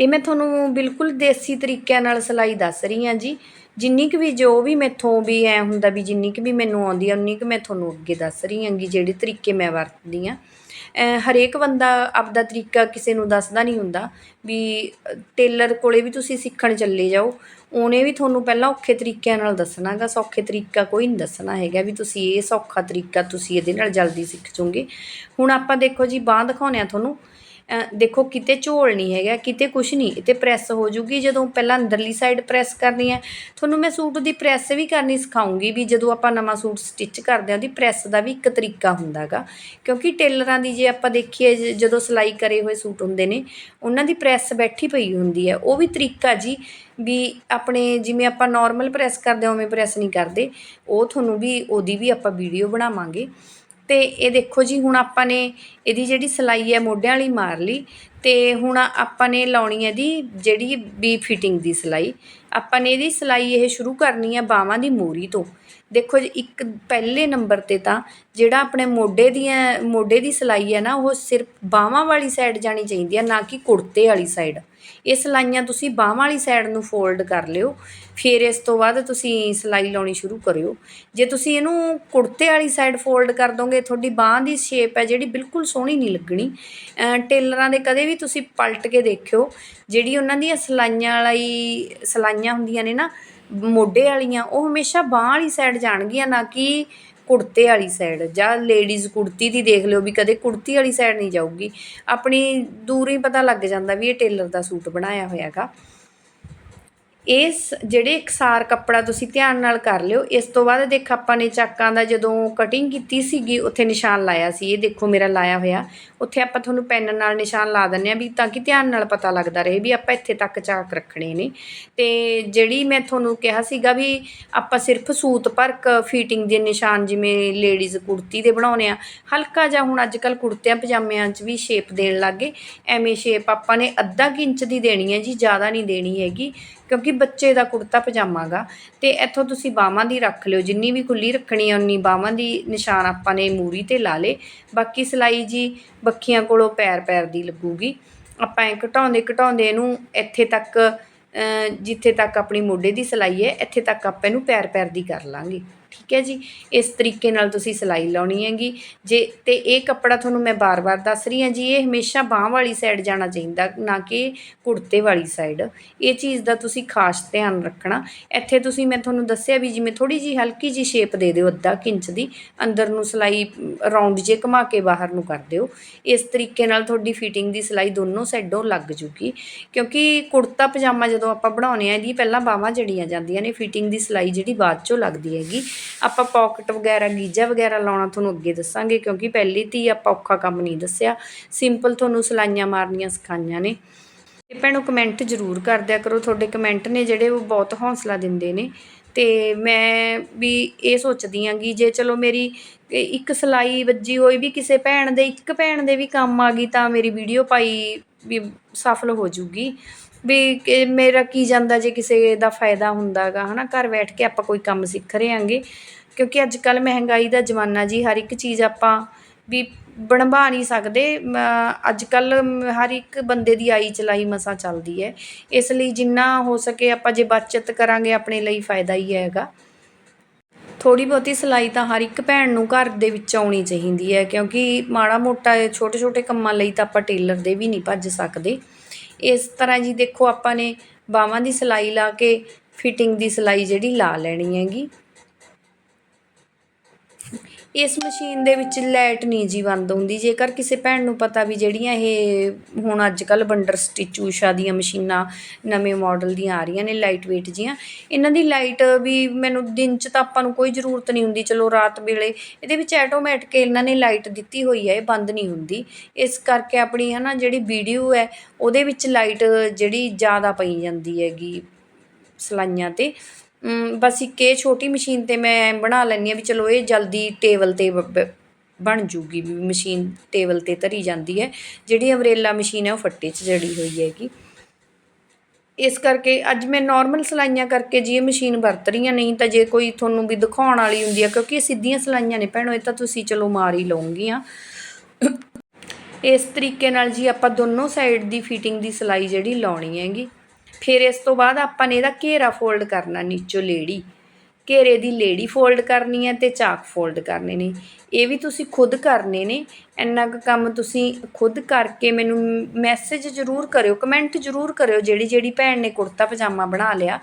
S1: ਇਹ ਮੈਂ ਤੁਹਾਨੂੰ ਬਿਲਕੁਲ ਦੇਸੀ ਤਰੀਕਿਆਂ ਨਾਲ ਸਿਲਾਈ ਦੱਸ ਰਹੀ ਹਾਂ ਜੀ। ਜਿੰਨੀ ਕੁ ਵੀ ਜੋ ਵੀ ਮੈਥੋਂ ਵੀ ਐਂ ਹੁੰਦਾ ਵੀ ਜਿੰਨੀ ਕੁ ਵੀ ਮੈਨੂੰ ਆਉਂਦੀ ਆ, ਉਨੀ ਕੁ ਮੈਂ ਤੁਹਾਨੂੰ ਅੱਗੇ ਦੱਸ ਰਹੀ ਹਾਂਗੀ ਜਿਹੜੇ ਤਰੀਕੇ ਮੈਂ ਵਰਤਦੀ ਹਾਂ। ਅਹ ਹਰੇਕ ਬੰਦਾ ਆਪਦਾ ਤਰੀਕਾ ਕਿਸੇ ਨੂੰ ਦੱਸਦਾ ਨਹੀਂ ਹੁੰਦਾ ਵੀ ਟੇਲਰ ਕੋਲੇ ਵੀ ਤੁਸੀਂ ਸਿੱਖਣ ਚੱਲੇ ਜਾਓ, ਉਹਨੇ ਵੀ ਤੁਹਾਨੂੰ ਪਹਿਲਾਂ ਔਖੇ ਤਰੀਕਿਆਂ ਨਾਲ ਦੱਸਣਾਗਾ ਸੌਖੇ ਤਰੀਕਾ ਕੋਈ ਨਹੀਂ ਦੱਸਣਾ ਹੈਗਾ ਵੀ ਤੁਸੀਂ ਇਹ ਸੌਖਾ ਤਰੀਕਾ ਤੁਸੀਂ ਇਹਦੇ ਨਾਲ ਜਲਦੀ ਸਿੱਖ ਜਾਓਗੇ ਹੁਣ ਆਪਾਂ ਦੇਖੋ ਜੀ, ਬਾਂਹ ਦਿਖਾਉਂਦੇ ਆ ਤੁਹਾਨੂੰ ਦੇਖੋ, ਕਿਤੇ ਝੋਲ ਨਹੀਂ ਹੈਗਾ, ਕਿਤੇ ਕੁਛ ਨਹੀਂ। ਇਹ ਤੇ ਪ੍ਰੈਸ ਹੋ ਜੂਗੀ, ਜਦੋਂ ਪਹਿਲਾਂ ਅੰਦਰਲੀ ਸਾਈਡ ਪ੍ਰੈਸ ਕਰਨੀ ਹੈ। ਤੁਹਾਨੂੰ ਮੈਂ ਸੂਟ ਦੀ ਪ੍ਰੈਸ ਵੀ ਕਰਨੀ ਸਿਖਾਉਂਗੀ ਵੀ ਜਦੋਂ ਆਪਾਂ ਨਵਾਂ ਸੂਟ ਸਟਿਚ ਕਰਦੇ ਹਾਂ, ਉਹਦੀ ਪ੍ਰੈਸ ਦਾ ਵੀ ਇੱਕ ਤਰੀਕਾ ਹੁੰਦਾਗਾ। ਕਿਉਂਕਿ ਟੇਲਰਾਂ ਦੀ ਜੇ ਆਪਾਂ ਦੇਖੀਏ, ਜ- ਜਦੋਂ ਸਿਲਾਈ ਕਰੇ ਹੋਏ ਸੂਟ ਹੁੰਦੇ ਨੇ, ਉਹਨਾਂ ਦੀ ਪ੍ਰੈਸ ਬੈਠੀ ਪਈ ਹੁੰਦੀ ਹੈ। ਉਹ ਵੀ ਤਰੀਕਾ ਜੀ ਵੀ ਆਪਣੇ ਜਿਵੇਂ ਆਪਾਂ ਨਾਰਮਲ ਪ੍ਰੈਸ ਕਰਦੇ ਹਾਂ, ਉਵੇਂ ਪ੍ਰੈਸ ਨਹੀਂ ਕਰਦੇ। ਉਹ ਤੁਹਾਨੂੰ ਵੀ, ਉਹਦੀ ਵੀ ਆਪਾਂ ਵੀਡੀਓ ਬਣਾਵਾਂਗੇ। ਅਤੇ ਇਹ ਦੇਖੋ ਜੀ, ਹੁਣ ਆਪਾਂ ਨੇ ਇਹਦੀ ਜਿਹੜੀ ਸਿਲਾਈ ਹੈ ਮੋਢਿਆਂ ਵਾਲੀ ਮਾਰ ਲਈ ਅਤੇ ਹੁਣ ਆਪਾਂ ਨੇ ਲਾਉਣੀ ਹੈ ਦੀ ਜਿਹੜੀ ਵੀ ਫਿਟਿੰਗ ਦੀ ਸਿਲਾਈ। ਆਪਾਂ ਨੇ ਇਹਦੀ ਸਿਲਾਈ ਇਹ ਸ਼ੁਰੂ ਕਰਨੀ ਹੈ ਬਾਹਾਂ ਦੀ ਮੋਰੀ ਤੋਂ। ਦੇਖੋ ਜੀ, ਇੱਕ ਪਹਿਲੇ ਨੰਬਰ ਤੇ ਤਾਂ ਜਿਹੜਾ ਆਪਣੇ ਮੋਢੇ ਦੀਆਂ, ਮੋਢੇ ਦੀ ਸਿਲਾਈ ਹੈ ਨਾ, ਉਹ ਸਿਰਫ ਬਾਹਾਂ ਵਾਲੀ ਸਾਈਡ ਜਾਣੀ ਚਾਹੀਦੀ ਹੈ, ਨਾ ਕਿ ਕੁੜਤੇ ਵਾਲੀ ਸਾਈਡ ਇਹ ਸਿਲਾਈਆਂ ਤੁਸੀਂ ਬਾਹਾਂ ਵਾਲੀ ਸਾਈਡ ਨੂੰ ਫੋਲਡ ਕਰ ਲਿਓ, ਫਿਰ ਇਸ ਤੋਂ ਬਾਅਦ ਤੁਸੀਂ ਸਿਲਾਈ ਲਾਉਣੀ ਸ਼ੁਰੂ ਕਰਿਓ। ਜੇ ਤੁਸੀਂ ਇਹਨੂੰ ਕੁੜਤੇ ਵਾਲੀ ਸਾਈਡ ਫੋਲਡ ਕਰ ਦੋਗੇ, ਤੁਹਾਡੀ ਬਾਹਾਂ ਦੀ ਸ਼ੇਪ ਹੈ ਜਿਹੜੀ ਬਿਲਕੁਲ ਸੋਹਣੀ ਨਹੀਂ ਲੱਗਣੀ। ਟੇਲਰਾਂ ਦੇ ਕਦੇ ਵੀ ਤੁਸੀਂ ਪਲਟ ਕੇ ਦੇਖਿਓ, ਜਿਹੜੀ ਉਹਨਾਂ ਦੀਆਂ ਸਿਲਾਈਆਂ ਵਾਲੀ, ਸਿਲਾਈਆਂ ਹੁੰਦੀਆਂ ਨੇ ਨਾ, ਮੋਢੇ ਵਾਲੀਆਂ, ਉਹ ਹਮੇਸ਼ਾ ਬਾਹਾਂ ਵਾਲੀ ਸਾਈਡ ਜਾਣਗੀਆਂ, ਨਾ ਕਿ ਕੁੜਤੇ ਵਾਲੀ ਸਾਈਡ ਜਾਂ ਲੇਡੀਜ਼ ਕੁੜਤੀ ਦੀ ਦੇਖ ਲਿਓ ਵੀ ਕਦੇ ਕੁੜਤੀ ਵਾਲੀ ਸਾਈਡ ਨਹੀਂ ਜਾਊਗੀ। ਆਪਣੀ ਦੂਰੋਂ ਹੀ ਪਤਾ ਲੱਗ ਜਾਂਦਾ ਵੀ ਇਹ ਟੇਲਰ ਦਾ ਸੂਟ ਬਣਾਇਆ ਹੋਇਆ ਹੈਗਾ। ਇਸ ਜਿਹੜੇ ਇਕਸਾਰ ਕੱਪੜਾ ਤੁਸੀਂ ਧਿਆਨ ਨਾਲ ਕਰ ਲਿਓ, ਇਸ ਤੋਂ ਬਾਅਦ ਦੇਖ ਆਪਾਂ ਨੇ ਚਾਕਾਂ ਦਾ ਜਦੋਂ ਕਟਿੰਗ ਕੀਤੀ ਸੀਗੀ, ਉੱਥੇ ਨਿਸ਼ਾਨ ਲਾਇਆ ਸੀ, ਇਹ ਦੇਖੋ ਮੇਰਾ ਲਾਇਆ ਹੋਇਆ। ਉੱਥੇ ਆਪਾਂ ਤੁਹਾਨੂੰ ਪੈਨ ਨਾਲ ਨਿਸ਼ਾਨ ਲਾ ਦਿੰਨੇ ਆ ਵੀ ਤਾਂ ਕਿ ਧਿਆਨ ਨਾਲ ਪਤਾ ਲੱਗਦਾ ਰਹੇ ਵੀ ਆਪਾਂ ਇੱਥੇ ਤੱਕ ਚਾਕ ਰੱਖਣੇ ਨੇ। ਤੇ ਜਿਹੜੀ ਮੈਂ ਤੁਹਾਨੂੰ ਕਿਹਾ ਸੀਗਾ ਵੀ ਆਪਾਂ ਸਿਰਫ ਸੂਤ ਭਰਕ ਫੀਟਿੰਗ ਦੇ ਨਿਸ਼ਾਨ ਜਿਵੇਂ ਲੇਡੀਜ਼ ਕੁੜਤੀ ਦੇ ਬਣਾਉਣੇ ਆ ਹਲਕਾ ਜਿਹਾ ਹੁਣ ਅੱਜ ਕੱਲ ਕੁੜਤਿਆਂ ਪਜਾਮਿਆਂ 'ਚ ਵੀ ਸ਼ੇਪ ਦੇਣ ਲੱਗੇ ਐਵੇਂ ਸ਼ੇਪ ਆਪਾਂ ਨੇ ਅੱਧਾ ਕੁ ਇੰਚ ਦੀ ਦੇਣੀ ਹੈ ਜੀ, ਜ਼ਿਆਦਾ ਨਹੀਂ ਦੇਣੀ ਹੈਗੀ। ਕਿਉਂਕਿ ਬੱਚੇ ਦਾ ਕੁੜਤਾ ਪਜਾਮਾ ਗਾ, ਤੇ ਇੱਥੋਂ ਤੁਸੀਂ ਬਾਹਾਂ ਦੀ ਰੱਖ ਲਿਓ, ਜਿੰਨੀ ਵੀ ਖੁੱਲੀ ਰੱਖਣੀ ਆ, ਉਨੀ ਬਾਹਾਂ ਦੀ ਨਿਸ਼ਾਨ ਆਪਾਂ ਨੇ ਮੂਰੀ ਤੇ ਲਾ ਲੇ ਬਾਕੀ ਸਿਲਾਈ ਜੀ ਬੱਖੀਆਂ ਕੋਲੋਂ ਪੈਰ ਪੈਰ ਦੀ ਲੱਗੂਗੀ। ਆਪਾਂ ਇਹ ਘਟਾਉਂਦੇ ਘਟਾਉਂਦੇ ਇਹਨੂੰ ਇੱਥੇ ਤੱਕ ਜਿੱਥੇ ਤੱਕ ਆਪਣੀ ਮੋਢੇ ਦੀ ਸਿਲਾਈ ਹੈ, ਇੱਥੇ ਤੱਕ ਆਪਾਂ ਇਹਨੂੰ ਪੈਰ ਪੈਰ ਦੀ ਕਰ ਲਾਂਗੇ। ਠੀਕ ਹੈ ਜੀ, ਇਸ ਤਰੀਕੇ ਨਾਲ ਤੁਸੀਂ ਸਿਲਾਈ ਲਾਉਣੀ ਹੈਗੀ। ਜੇ ਤੇ ਇਹ ਕੱਪੜਾ ਤੁਹਾਨੂੰ ਮੈਂ ਬਾਰ-ਬਾਰ ਦੱਸ ਰਹੀ ਹਾਂ ਜੀ, ਇਹ ਹਮੇਸ਼ਾ ਬਾਹ ਵਾਲੀ ਸਾਈਡ ਜਾਣਾ ਚਾਹੀਦਾ, ਨਾ ਕਿ ਕੁੜਤੇ ਵਾਲੀ ਸਾਈਡ ਇਹ ਚੀਜ਼ ਦਾ ਤੁਸੀਂ ਖਾਸ ਧਿਆਨ ਰੱਖਣਾ। ਇੱਥੇ ਤੁਸੀਂ ਮੈਂ ਤੁਹਾਨੂੰ ਦੱਸਿਆ ਵੀ ਜਿਵੇਂ ਥੋੜੀ ਜੀ ਹਲਕੀ ਜੀ ਸ਼ੇਪ ਦੇ ਦਿਓ ਅੱਧਾ ਕੁ ਇੰਚ ਦੀ, ਅੰਦਰ ਨੂੰ ਸਿਲਾਈ ਰਾਉਂਡ ਜੇ ਘੁਮਾ ਕੇ ਬਾਹਰ ਨੂੰ ਕਰ ਦਿਓ। ਇਸ ਤਰੀਕੇ ਨਾਲ ਤੁਹਾਡੀ ਫਿਟਿੰਗ ਦੀ ਸਿਲਾਈ ਦੋਨੋਂ ਸਾਈਡੋਂ ਲੱਗ ਜੂਗੀ। ਕਿਉਂਕਿ ਕੁੜਤਾ ਪਜਾਮਾ ਜਦੋਂ ਆਪਾਂ ਬਣਾਉਨੇ ਆ ਇਹਦੀ ਪਹਿਲਾਂ ਬਾਹਾਂ ਜੜੀਆਂ ਜਾਂਦੀਆਂ ਨੇ ਫਿਟਿੰਗ ਦੀ ਸਿਲਾਈ ਜਿਹੜੀ ਬਾਅਦ ਚੋਂ ਲੱਗਦੀ ਹੈਗੀ। ਆਪਾਂ ਪਾਕਟ ਵਗੈਰਾ ਗੀਜਾ ਵਗੈਰਾ ਲਾਉਣਾ ਤੁਹਾਨੂੰ ਅੱਗੇ ਦੱਸਾਂਗੇ, ਕਿਉਂਕਿ ਪਹਿਲੀ ਤੀ ਆਪਾਂ ਔਖਾ ਕੰਮ ਨਹੀਂ ਦੱਸਿਆ। ਸਿੰਪਲ ਤੁਹਾਨੂੰ ਸਿਲਾਈਆਂ ਮਾਰਨੀਆਂ ਸਿਖਾਈਆਂ ਨੇ। ਤੇ ਭੈਣੋ ਕਮੈਂਟ ਜ਼ਰੂਰ ਕਰ ਦਿਆ ਕਰੋ। ਤੁਹਾਡੇ ਕਮੈਂਟ ਨੇ ਜਿਹੜੇ ਉਹ ਬਹੁਤ ਹੌਸਲਾ ਦਿੰਦੇ ਨੇ। ਤੇ ਮੈਂ ਵੀ ਇਹ ਸੋਚਦੀ ਆਂਗੀ ਜੇ ਚਲੋ ਮੇਰੀ ਇੱਕ ਸਿਲਾਈ ਵੱਜੀ ਹੋਈ ਵੀ ਕਿਸੇ ਭੈਣ ਦੇ, ਇੱਕ ਭੈਣ ਦੇ ਵੀ ਕੰਮ ਆ ਗਈ ਤਾਂ ਮੇਰੀ ਵੀਡੀਓ ਪਾਈ ਵੀ ਸਫਲ ਹੋ ਜੂਗੀ। ਵੀ ਕਿ ਮੇਰਾ ਕੀ ਜਾਂਦਾ ਜੇ ਕਿਸੇ ਦਾ ਫਾਇਦਾ ਹੁੰਦਾ ਗਾ ਹੈ ਨਾ ਘਰ ਬੈਠ ਕੇ ਆਪਾਂ ਕੋਈ ਕੰਮ ਸਿੱਖ ਰਹੇ ਆਂਗੇ ਕਿਉਂਕਿ ਅੱਜ ਕੱਲ੍ਹ ਮਹਿੰਗਾਈ ਦਾ ਜ਼ਮਾਨਾ ਜੀ, ਹਰ ਇੱਕ ਚੀਜ਼ ਆਪਾਂ ਵੀ ਬਣਵਾ ਨਹੀਂ ਸਕਦੇ। ਅੱਜ ਕੱਲ੍ਹ ਹਰ ਇੱਕ ਬੰਦੇ ਦੀ ਆਈ ਚਲਾਈ ਮਸਾਂ ਚੱਲਦੀ ਹੈ ਇਸ ਲਈ ਜਿੰਨਾ ਹੋ ਸਕੇ ਆਪਾਂ ਜੇ ਬਚਤ ਕਰਾਂਗੇ, ਆਪਣੇ ਲਈ ਫਾਇਦਾ ਹੀ ਹੈਗਾ। ਥੋੜੀ ਬਹੁਤੀ ਸਿਲਾਈ ਤਾਂ ਹਰ ਇੱਕ ਭੈਣ ਨੂੰ ਘਰ ਦੇ ਵਿੱਚ ਆਉਣੀ ਚਾਹੀਦੀ ਹੈ ਕਿਉਂਕਿ ਮਾੜਾ ਮੋਟਾ ਛੋਟੇ ਛੋਟੇ ਕੰਮਾਂ ਲਈ ਤਾਂ ਆਪਾਂ ਟੇਲਰ ਦੇ ਵੀ ਨਹੀਂ ਭੱਜ ਸਕਦੇ। ਇਸ ਤਰ੍ਹਾਂ ਜੀ ਦੇਖੋ ਆਪਾਂ ਨੇ ਬਾਹਾਂ ਦੀ ਸਿਲਾਈ ਲਾ ਕੇ ਫਿਟਿੰਗ ਦੀ ਸਿਲਾਈ ਜਿਹੜੀ ਲਾ ਲੈਣੀ ਹੈਗੀ। ਇਸ ਮਸ਼ੀਨ ਦੇ ਵਿੱਚ ਲਾਈਟ ਨਹੀਂ ਜੀ ਬੰਦ ਹੁੰਦੀ। ਜੇਕਰ ਕਿਸੇ ਭੈਣ ਨੂੰ ਪਤਾ ਵੀ ਜਿਹੜੀਆਂ ਇਹ ਹੁਣ ਅੱਜ ਕੱਲ ਬੰਡਰ ਸਟਿਚ ਊਸ਼ਾ ਦੀਆਂ ਮਸ਼ੀਨਾਂ ਨਵੇਂ ਮਾਡਲ ਦੀਆਂ ਆ ਰਹੀਆਂ ਨੇ ਲਾਈਟ weight ਜੀਆਂ, ਇਹਨਾਂ ਦੀ ਲਾਈਟ ਵੀ ਮੈਨੂੰ ਦਿਨ 'ਚ ਤਾਂ ਆਪਾਂ ਨੂੰ ਕੋਈ ਜ਼ਰੂਰਤ ਨਹੀਂ ਹੁੰਦੀ। ਚਲੋ ਰਾਤ ਵੇਲੇ ਇਹਦੇ ਵਿੱਚ ਆਟੋਮੈਟਿਕ ਇਹਨਾਂ ਨੇ ਲਾਈਟ ਦਿੱਤੀ ਹੋਈ ਹੈ ਇਹ ਬੰਦ ਨਹੀਂ ਹੁੰਦੀ। ਇਸ ਕਰਕੇ ਆਪਣੀ ਹਨਾ ਜਿਹੜੀ ਵੀਡੀਓ ਹੈ, ਉਹਦੇ ਵਿੱਚ ਲਾਈਟ ਜਿਹੜੀ ਜ਼ਿਆਦਾ ਪਈ ਜਾਂਦੀ ਹੈਗੀ ਸਲਾਈਆਂ ਤੇ। ਬਸ ਇੱਕ ਇਹ ਛੋਟੀ ਮਸ਼ੀਨ ਤੇ ਮੈਂ ਬਣਾ ਲੈਂਦੀ ਹਾਂ ਵੀ ਚਲੋ ਇਹ ਜਲਦੀ ਟੇਬਲ ਤੇ ਬ- ਬਣ ਜੂਗੀ ਵੀ ਮਸ਼ੀਨ ਟੇਬਲ ਤੇ ਧਰੀ ਜਾਂਦੀ ਹੈ। ਜਿਹੜੀ ਅਮਰੇਲਾ ਮਸ਼ੀਨ ਹੈ ਉਹ ਫੱਟੇ 'ਚ ਜੜੀ ਹੋਈ ਹੈਗੀ। ਇਸ ਕਰਕੇ ਅੱਜ ਮੈਂ ਨਾਰਮਲ ਸਿਲਾਈਆਂ ਕਰਕੇ ਜੀ ਇਹ ਮਸ਼ੀਨ ਵਰਤ ਰਹੀਆਂ ਨਹੀਂ ਤਾਂ ਜੇ ਕੋਈ ਤੁਹਾਨੂੰ ਵੀ ਦਿਖਾਉਣ ਵਾਲੀ ਹੁੰਦੀ ਹੈ, ਕਿਉਂਕਿ ਇਹ ਸਿੱਧੀਆਂ ਸਿਲਾਈਆਂ ਨੇ ਭੈਣੋ, ਇਹ ਤਾਂ ਤੁਸੀਂ ਚਲੋ ਮਾਰ ਹੀ ਲਓਗੀਆਂ। ਇਸ ਤਰੀਕੇ ਨਾਲ ਜੀ ਆਪਾਂ ਦੋਨੋਂ ਸਾਈਡ ਦੀ ਫਿਟਿੰਗ ਦੀ ਸਿਲਾਈ ਜਿਹੜੀ ਲਾਉਣੀ ਹੈਗੀ। ਫਿਰ ਇਸ ਤੋਂ ਬਾਅਦ ਆਪਾਂ ਨੇ ਇਹਦਾ ਘੇਰਾ ਫੋਲਡ ਕਰਨਾ ਨੀਚੋਂ ਲੇੜੀ। ਘੇਰੇ ਦੀ ਲੇੜੀ ਫੋਲਡ ਕਰਨੀ ਹੈ ਤੇ ਚਾਕ ਫੋਲਡ ਕਰਨੇ ਨੇ। ਇਹ ਵੀ ਤੁਸੀਂ ਖੁਦ ਕਰਨੇ ਨੇ। ਇੰਨਾ ਕੁ ਕੰਮ ਤੁਸੀਂ ਖੁਦ ਕਰਕੇ ਮੈਨੂੰ ਮੈਸੇਜ ਜ਼ਰੂਰ ਕਰਿਓ ਕਮੈਂਟ ਜ਼ਰੂਰ ਕਰਿਓ, ਜਿਹੜੀ ਜਿਹੜੀ ਭੈਣ ਨੇ ਕੁੜਤਾ ਪਜਾਮਾ ਬਣਾ ਲਿਆ,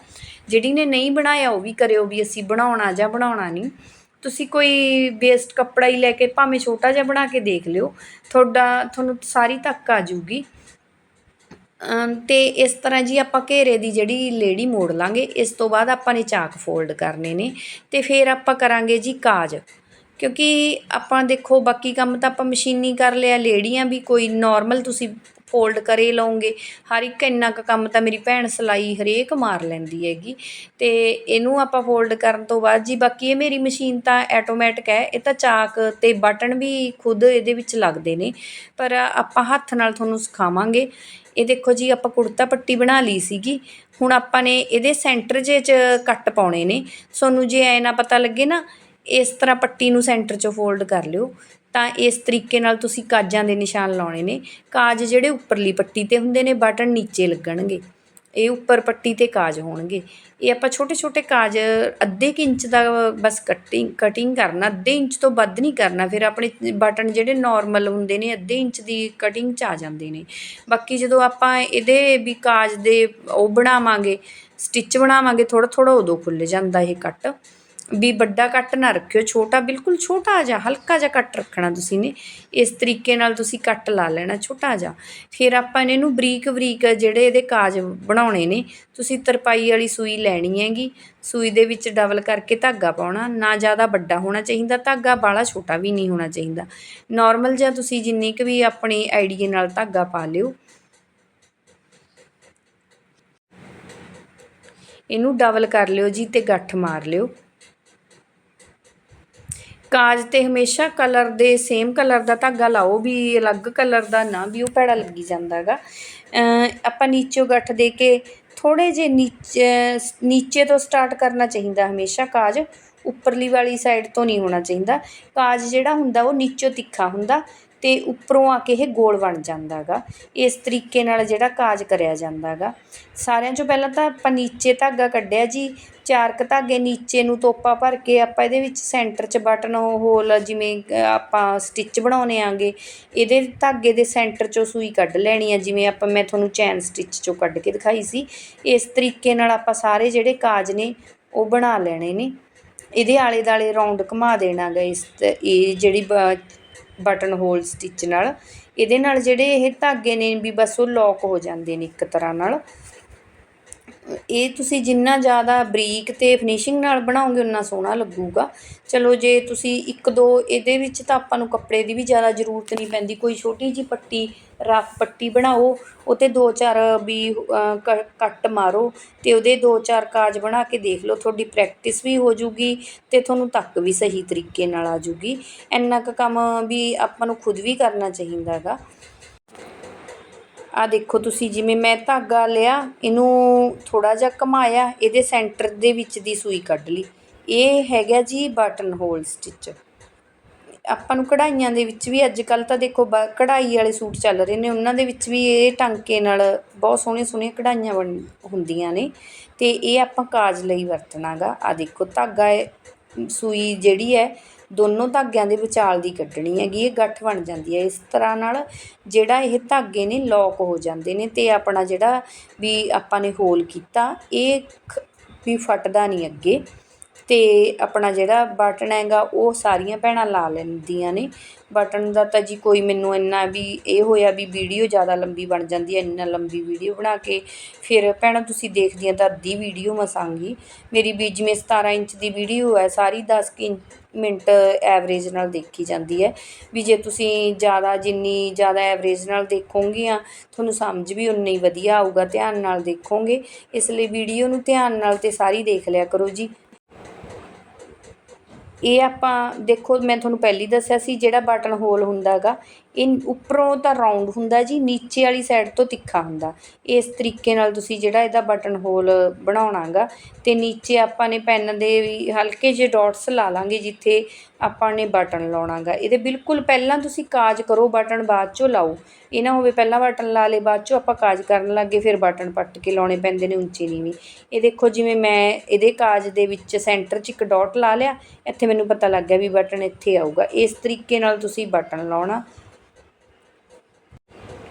S1: ਜਿਹੜੀ ਨੇ ਨਹੀਂ ਬਣਾਇਆ ਉਹ ਵੀ ਕਰਿਓ ਵੀ ਅਸੀਂ ਬਣਾਉਣਾ ਜਾਂ ਬਣਾਉਣਾ ਨਹੀਂ। ਤੁਸੀਂ ਕੋਈ ਵੇਸਟ ਕੱਪੜਾ ਹੀ ਲੈ ਕੇ ਭਾਵੇਂ ਛੋਟਾ ਜਿਹਾ ਬਣਾ ਕੇ ਦੇਖ ਲਿਓ, ਤੁਹਾਡਾ, ਤੁਹਾਨੂੰ ਸਾਰੀ ਤੱਕ ਆ ਜੂਗੀ ਅਤੇ ਇਸ ਤਰ੍ਹਾਂ ਜੀ ਆਪਾਂ ਘੇਰੇ ਦੀ ਜਿਹੜੀ ਲੇੜੀ ਮੋੜ ਲਾਂਗੇ, ਇਸ ਤੋਂ ਬਾਅਦ ਆਪਾਂ ਨੇ ਚਾਕ ਫੋਲਡ ਕਰਨੇ ਨੇ ਅਤੇ ਫਿਰ ਆਪਾਂ ਕਰਾਂਗੇ ਜੀ ਕਾਜ। ਕਿਉਂਕਿ ਆਪਾਂ ਦੇਖੋ, ਬਾਕੀ ਕੰਮ ਤਾਂ ਆਪਾਂ ਮਸ਼ੀਨੀ ਕਰ ਲਿਆ, ਲੇੜੀਆਂ ਵੀ ਕੋਈ ਨੋਰਮਲ ਤੁਸੀਂ ਫੋਲਡ ਕਰੇ ਲਓਗੇ ਹਰ ਇੱਕ ਇੰਨਾ ਕੁ ਕੰਮ ਤਾਂ ਮੇਰੀ ਭੈਣ ਸਿਲਾਈ ਹਰੇਕ ਮਾਰ ਲੈਂਦੀ ਹੈਗੀ। ਤੇ ਇਹਨੂੰ ਆਪਾਂ ਫੋਲਡ ਕਰਨ ਤੋਂ ਬਾਅਦ ਜੀ, ਬਾਕੀ ਇਹ ਮੇਰੀ ਮਸ਼ੀਨ ਤਾਂ ਆਟੋਮੈਟਿਕ ਹੈ। ਇਹ ਤਾਂ ਚਾਕ ਤੇ ਬਟਨ ਵੀ ਖੁਦ ਇਹਦੇ ਵਿੱਚ ਲੱਗਦੇ ਨੇ। ਪਰ ਆਪਾਂ ਹੱਥ ਨਾਲ ਤੁਹਾਨੂੰ ਸਿਖਾਵਾਂਗੇ। ਇਹ ਦੇਖੋ ਜੀ, ਆਪਾਂ ਕੁੜਤਾ ਪੱਟੀ ਬਣਾ ਲਈ ਸੀਗੀ। ਹੁਣ ਆਪਾਂ ਨੇ ਇਹਦੇ ਸੈਂਟਰ ਜੇ ਚ ਕੱਟ ਪਾਉਣੇ ਨੇ। ਤੁਹਾਨੂੰ ਜੇ ਐ ਨਾ ਪਤਾ ਲੱਗੇ ਨਾ, ਇਸ ਤਰ੍ਹਾਂ ਪੱਟੀ ਨੂੰ ਸੈਂਟਰ 'ਚੋਂ ਫੋਲਡ ਕਰ ਲਿਓ। ਤਾਂ ਇਸ ਤਰੀਕੇ ਨਾਲ ਤੁਸੀਂ ਕਾਜਾਂ ਦੇ ਨਿਸ਼ਾਨ ਲਾਉਣੇ ਨੇ। ਕਾਜ ਜਿਹੜੇ ਉੱਪਰਲੀ ਪੱਟੀ ਤੇ ਹੁੰਦੇ ਨੇ, ਬਟਨ ਨੀਚੇ ਲੱਗਣਗੇ। ਇਹ ਉੱਪਰ ਪੱਟੀ ਤੇ ਕਾਜ ਹੋਣਗੇ। ਇਹ ਆਪਾਂ ਛੋਟੇ ਛੋਟੇ ਕਾਜ, ਅੱਧੇ ਕੁ ਇੰਚ ਦਾ ਬਸ ਕਟਿੰਗ ਕਟਿੰਗ ਕਰਨਾ, ਅੱਧੇ ਇੰਚ ਤੋਂ ਵੱਧ ਨਹੀਂ ਕਰਨਾ, ਫਿਰ ਆਪਣੇ ਬਟਨ ਜਿਹੜੇ ਨਾਰਮਲ ਹੁੰਦੇ ਨੇ, ਅੱਧੇ ਇੰਚ ਦੀ ਕਟਿੰਗ 'ਚ ਆ ਜਾਂਦੇ ਨੇ। ਬਾਕੀ ਜਦੋਂ ਆਪਾਂ ਇਹਦੇ ਵੀ ਕਾਜ ਦੇ ਉਹ ਬਣਾਵਾਂਗੇ ਸਟਿਚ ਬਣਾਵਾਂਗੇ ਥੋੜਾ ਥੋੜਾ ਉਦੋਂ ਖੁੱਲ ਜਾਂਦਾ ਇਹ ਕੱਟ ਵੀ ਵੱਡਾ ਕੱਟ ਨਾ ਰੱਖਿਓ, ਛੋਟਾ ਬਿਲਕੁਲ ਛੋਟਾ ਜਿਹਾ, ਹਲਕਾ ਜਿਹਾ ਕੱਟ ਰੱਖਣਾ ਤੁਸੀਂ ਨੇ। ਇਸ ਤਰੀਕੇ ਨਾਲ ਤੁਸੀਂ ਕੱਟ ਲਾ ਲੈਣਾ ਛੋਟਾ ਜਿਹਾ। ਫਿਰ ਆਪਾਂ ਨੇ ਇਹਨੂੰ ਬਰੀਕ ਬਰੀਕ ਜਿਹੜੇ ਇਹਦੇ ਕਾਜ ਬਣਾਉਣੇ ਨੇ, ਤੁਸੀਂ ਤਰਪਾਈ ਵਾਲੀ ਸੂਈ ਲੈਣੀ ਹੈਗੀ। ਸੂਈ ਦੇ ਵਿੱਚ ਡਬਲ ਕਰਕੇ ਧਾਗਾ ਪਾਉਣਾ, ਨਾ ਜ਼ਿਆਦਾ ਵੱਡਾ ਹੋਣਾ ਚਾਹੀਦਾ, ਧਾਗਾ ਬਾਲਾ ਛੋਟਾ ਵੀ ਨਹੀਂ ਹੋਣਾ ਚਾਹੀਦਾ। ਨਾਰਮਲ ਜਿਹਾ ਤੁਸੀਂ ਜਿੰਨੀ ਕੁ ਵੀ ਆਪਣੀ ਆਈਡੀਏ ਨਾਲ ਧਾਗਾ ਪਾ ਲਿਓ। ਇਹਨੂੰ ਡਬਲ ਕਰ ਲਿਓ ਜੀ ਤੇ ਗੱਠ ਮਾਰ ਲਿਓ। ਕਾਜ ਤੇ ਹਮੇਸ਼ਾ ਕਲਰ ਦੇ ਸੇਮ ਕਲਰ ਦਾ ਧਾਗਾ ਲਾਓ, ਵੀ ਅਲੱਗ ਕਲਰ ਦਾ ਨਾ, ਵੀ ਉਹ ਭੈੜਾ ਲੱਗੀ ਜਾਂਦਾਗਾ। ਆਪਾਂ ਨੀਚੋਂ ਗੱਠ ਦੇ ਕੇ ਥੋੜੇ ਜੇ ਨੀਚੇ ਨੀਚੇ ਤੋਂ ਸਟਾਰਟ ਕਰਨਾ ਚਾਹੀਦਾ ਹਮੇਸ਼ਾ ਕਾਜ। ਉੱਪਰਲੀ ਵਾਲੀ ਸਾਈਡ ਤੋਂ ਨਹੀਂ ਹੋਣਾ ਚਾਹੀਦਾ। ਕਾਜ ਜਿਹੜਾ ਹੁੰਦਾ ਉਹ ਨੀਚੋਂ ਤਿੱਖਾ ਹੁੰਦਾ। ਅਤੇ ਉੱਪਰੋਂ ਆ ਕੇ ਇਹ ਗੋਲ ਬਣ ਜਾਂਦਾ ਜਾਂਦਾਗਾ। ਇਸ ਤਰੀਕੇ ਨਾਲ ਜਿਹੜਾ ਕਾਜ ਕਰਿਆ ਜਾਂਦਾ ਜਾਂਦਾਗਾ। ਸਾਰਿਆਂ ਚੋਂ ਪਹਿਲਾਂ ਤਾਂ ਆਪਾਂ ਨੀਚੇ ਧਾਗਾ ਕੱਢਿਆ ਜੀ। ਚਾਰ ਕੁ ਧਾਗੇ ਨੀਚੇ ਨੂੰ ਤੋਪਾ ਭਰ ਕੇ ਆਪਾਂ ਇਹਦੇ ਵਿੱਚ ਸੈਂਟਰ 'ਚ ਬਟਨ ਹੋਲ ਜਿਵੇਂ ਆਪਾਂ ਸਟਿਚ ਬਣਾਉਣੇ ਆਂਗੇ। ਇਹਦੇ ਧਾਗੇ ਦੇ ਸੈਂਟਰ 'ਚੋਂ ਸੂਈ ਕੱਢ ਲੈਣੀ ਆ, ਜਿਵੇਂ ਆਪਾਂ ਮੈਂ ਤੁਹਾਨੂੰ ਚੈਨ ਸਟਿਚ 'ਚੋਂ ਕੱਢ ਕੇ ਦਿਖਾਈ ਸੀ। ਇਸ ਤਰੀਕੇ ਨਾਲ ਆਪਾਂ ਸਾਰੇ ਜਿਹੜੇ ਕਾਜ ਨੇ, ਉਹ ਬਣਾ ਲੈਣੇ ਨੇ। ਇਹਦੇ ਆਲੇ ਦਾਲੇ ਰਾਉਂਡ ਘੁਮਾ ਦੇਣਾ ਗਾ ਇਸ ਇਹ ਜਿਹੜੀ ਬ- ਬਟਨ ਹੋਲ ਸਟਿਚ ਨਾਲ। ਇਹਦੇ ਨਾਲ ਜਿਹੜੇ ਇਹ ਧਾਗੇ ਨੇ ਵੀ ਬਸ ਉਹ ਲੌਕ ਹੋ ਜਾਂਦੇ ਨੇ ਇੱਕ ਤਰ੍ਹਾਂ ਨਾਲ। ਇਹ ਤੁਸੀਂ ਜਿੰਨਾ ਜ਼ਿਆਦਾ ਬਰੀਕ ਤੇ ਫਿਨਿਸ਼ਿੰਗ ਨਾਲ ਬਣਾਓਗੇ, ਉਨਾ ਸੋਹਣਾ ਲੱਗੂਗਾ। ਚਲੋ, ਜੇ ਤੁਸੀਂ ਇੱਕ ਦੋ ਇਹਦੇ ਵਿੱਚ ਤਾਂ ਆਪਾਂ ਨੂੰ ਕੱਪੜੇ ਦੀ ਵੀ ਜ਼ਿਆਦਾ ਜ਼ਰੂਰਤ ਨਹੀਂ ਪੈਂਦੀ। ਕੋਈ ਛੋਟੀ ਜੀ ਪੱਟੀ, ਰਫ ਪੱਟੀ ਬਣਾਓ ਉਹ 'ਤੇ ਦੋ ਚਾਰ ਵੀ ਕ- ਕੱਟ ਮਾਰੋ ਤੇ ਉਹਦੇ ਦੋ ਚਾਰ ਕਾਜ ਬਣਾ ਕੇ ਦੇਖ ਲਓ। ਤੁਹਾਡੀ ਪ੍ਰੈਕਟਿਸ ਵੀ ਹੋ ਜੂਗੀ ਤੇ ਤੁਹਾਨੂੰ ਤੱਕ ਵੀ ਸਹੀ ਤਰੀਕੇ ਨਾਲ ਆ ਜੂਗੀ। ਇੰਨਾ ਕੁ ਕੰਮ ਵੀ ਆਪਾਂ ਨੂੰ ਖੁਦ ਵੀ ਕਰਨਾ ਚਾਹੀਦਾ ਹੈਗਾ। ਆ ਦੇਖੋ ਤੁਸੀਂ ਜਿਵੇਂ ਮੈਂ ਧਾਗਾ ਲਿਆ, ਇਹਨੂੰ ਥੋੜਾ ਜਿਹਾ ਘਮਾਇਆ, ਇਹਦੇ ਸੈਂਟਰ ਦੇ ਵਿੱਚ ਦੀ ਸੂਈ ਕੱਢ ਲਈ। ਇਹ ਹੈਗਾ ਜੀ ਬਟਨ ਹੋਲ ਸਟਿਚ ਆਪਾਂ ਨੂੰ ਕਢਾਈਆਂ ਦੇ ਵਿੱਚ ਵੀ ਅੱਜ ਕੱਲ ਤਾਂ ਦੇਖੋ ਬ- ਕਢਾਈ ਵਾਲੇ ਸੂਟ ਚੱਲ ਰਹੇ ਨੇ, ਉਹਨਾਂ ਦੇ ਵਿੱਚ ਵੀ ਇਹ ਟਾਂਕੇ ਨਾਲ ਬਹੁਤ ਸੋਹਣੀਆਂ ਸੋਹਣੀਆਂ ਕਢਾਈਆਂ ਬਣ, ਹੁੰਦੀਆਂ ਨੇ। ਤੇ ਇਹ ਆਪਾਂ ਕਾਜ ਲਈ ਵਰਤਣਾਗਾ। ਆ ਦੇਖੋ ਧਾਗਾ ਸੂਈ ਜਿਹੜੀ ਹੈ ਦੋਨੋਂ ਧਾਗਿਆਂ ਦੇ ਵਿਚਾਲ ਦੀ ਕੱਢਣੀ ਹੈਗੀ, ਇਹ ਗੱਠ ਬਣ ਜਾਂਦੀ ਹੈ। ਇਸ ਤਰ੍ਹਾਂ ਨਾਲ ਜਿਹੜਾ ਇਹ ਧਾਗੇ ਨੇ ਲੌਕ ਹੋ ਜਾਂਦੇ ਨੇ ਤੇ ਆਪਣਾ ਜਿਹੜਾ ਵੀ ਆਪਾਂ ਨੇ ਹੋਲ ਕੀਤਾ, ਇਹ ਖ- ਵੀ ਫਟਦਾ ਨਹੀਂ ਅੱਗੇ। ਤੇ ਆਪਣਾ ਜਿਹੜਾ ਬਟਨ ਹੈਗਾ, ਉਹ ਸਾਰੀਆਂ ਭੈਣਾਂ ਲਾ ਲੈਂਦੀਆਂ ਨੇ। ਬਟਨ ਦਾ ਤਾਂ ਜੀ ਕੋਈ ਮੈਨੂੰ ਇੰਨਾ ਵੀ ਇਹ ਹੋਇਆ ਵੀ ਵੀਡੀਓ ਜ਼ਿਆਦਾ ਲੰਬੀ ਬਣ ਜਾਂਦੀ ਹੈ, ਇੰਨਾ ਲੰਬੀ ਵੀਡੀਓ ਬਣਾ ਕੇ। ਫਿਰ ਭੈਣਾਂ, ਤੁਸੀਂ ਦੇਖਦੀਆਂ ਤਾਂ ਅੱਧੀ ਵੀਡੀਓ ਮਸਾਂਗੀ ਮੇਰੀ ਵੀ ਜਿਵੇਂ 17 ਇੰਚ ਦੀ ਵੀਡੀਓ ਹੈ, ਸਾਰੀ 10 ਕੁ ਇੰਚ ਮਿੰਟ ਐਵਰੇਜ ਨਾਲ ਦੇਖੀ ਜਾਂਦੀ ਹੈ। ਵੀ ਜੇ ਤੁਸੀਂ ਜ਼ਿਆਦਾ, ਜਿੰਨੀ ਜ਼ਿਆਦਾ ਐਵਰੇਜ ਨਾਲ ਦੇਖੋਗੀਆਂ ਤੁਹਾਨੂੰ ਸਮਝ ਵੀ ਉਨਾ ਹੀ ਵਧੀਆ ਆਊਗਾ, ਧਿਆਨ ਨਾਲ ਦੇਖੋਗੇ। ਇਸ ਲਈ ਵੀਡੀਓ ਨੂੰ ਧਿਆਨ ਨਾਲ ਤੇ ਸਾਰੀ ਦੇਖ ਲਿਆ ਕਰੋ ਜੀ। ਇਹ ਆਪਾਂ ਦੇਖੋ ਮੈਂ ਤੁਹਾਨੂੰ ਪਹਿਲੀ ਦੱਸਿਆ ਸੀ ਜਿਹੜਾ ਬਟਨ ਹੋਲ ਹੁੰਦਾ ਹੈਗਾ ਇਹ ਉੱਪਰੋਂ ਤਾਂ ਰਾਊਂਡ ਹੁੰਦਾ ਜੀ, ਨੀਚੇ ਵਾਲੀ ਸਾਈਡ ਤੋਂ ਤਿੱਖਾ ਹੁੰਦਾ। ਇਸ ਤਰੀਕੇ ਨਾਲ ਤੁਸੀਂ ਜਿਹੜਾ ਇਹਦਾ ਬਟਨ ਹੋਲ ਬਣਾਉਣਾ ਗਾ ਤੇ ਨੀਚੇ ਆਪਾਂ ਨੇ ਪੈਨ ਦੇ ਵੀ ਹਲਕੇ ਜਿਹੇ ਡਾਟਸ ਲਾ ਲਾਂਗੇ ਜਿੱਥੇ ਆਪਾਂ ਨੇ ਬਟਨ ਲਾਉਣਾ ਗਾ ਇਹਦੇ ਬਿਲਕੁਲ ਪਹਿਲਾਂ ਤੁਸੀਂ ਕਾਜ ਕਰੋ ਬਟਨ ਬਾਅਦ ਚੋਂ ਲਾਓ। ਇਹ ਨਾ ਹੋਵੇ ਪਹਿਲਾਂ ਬਟਨ ਲਾ ਲੇ ਬਾਅਦ ਚੋਂ ਆਪਾਂ ਕਾਜ ਕਰਨ ਲੱਗੇ ਫਿਰ ਬਟਨ ਪੱਟ ਕੇ ਲਾਉਣੇ ਪੈਂਦੇ ਨੇ ਉੱਚੀ ਨੀਵੀਂ। ਇਹ ਦੇਖੋ ਜਿਵੇਂ ਮੈਂ ਇਹਦੇ ਕਾਜ ਦੇ ਵਿੱਚ ਸੈਂਟਰ 'ਚ ਇੱਕ ਡਾਟ ਲਾ ਲਿਆ, ਇੱਥੇ ਮੈਨੂੰ ਪਤਾ ਲੱਗ ਗਿਆ ਵੀ ਬਟਨ ਇੱਥੇ ਆਊਗਾ। ਇਸ ਤਰੀਕੇ ਨਾਲ ਤੁਸੀਂ ਬਟਨ ਲਾਉਣਾ।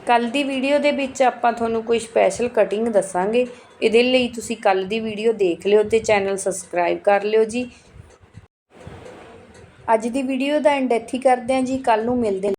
S1: ਕੱਲ ਦੀ ਵੀਡੀਓ ਦੇ ਵਿੱਚ ਆਪਾਂ ਤੁਹਾਨੂੰ ਕੋਈ ਸਪੈਸ਼ਲ ਕਟਿੰਗ ਦੱਸਾਂਗੇ। ਇਹਦੇ ਲਈ ਤੁਸੀਂ ਕੱਲ ਦੀ ਵੀਡੀਓ ਦੇਖ ਲਿਓ ਤੇ ਚੈਨਲ ਸਬਸਕ੍ਰਾਈਬ ਕਰ ਲਿਓ ਜੀ। ਅੱਜ ਦੀ ਵੀਡੀਓ ਦਾ ਐਂਡ ਇੱਥੇ ਹੀ ਕਰਦੇ ਹਾਂ ਜੀ। ਕੱਲ ਨੂੰ ਮਿਲਦੇ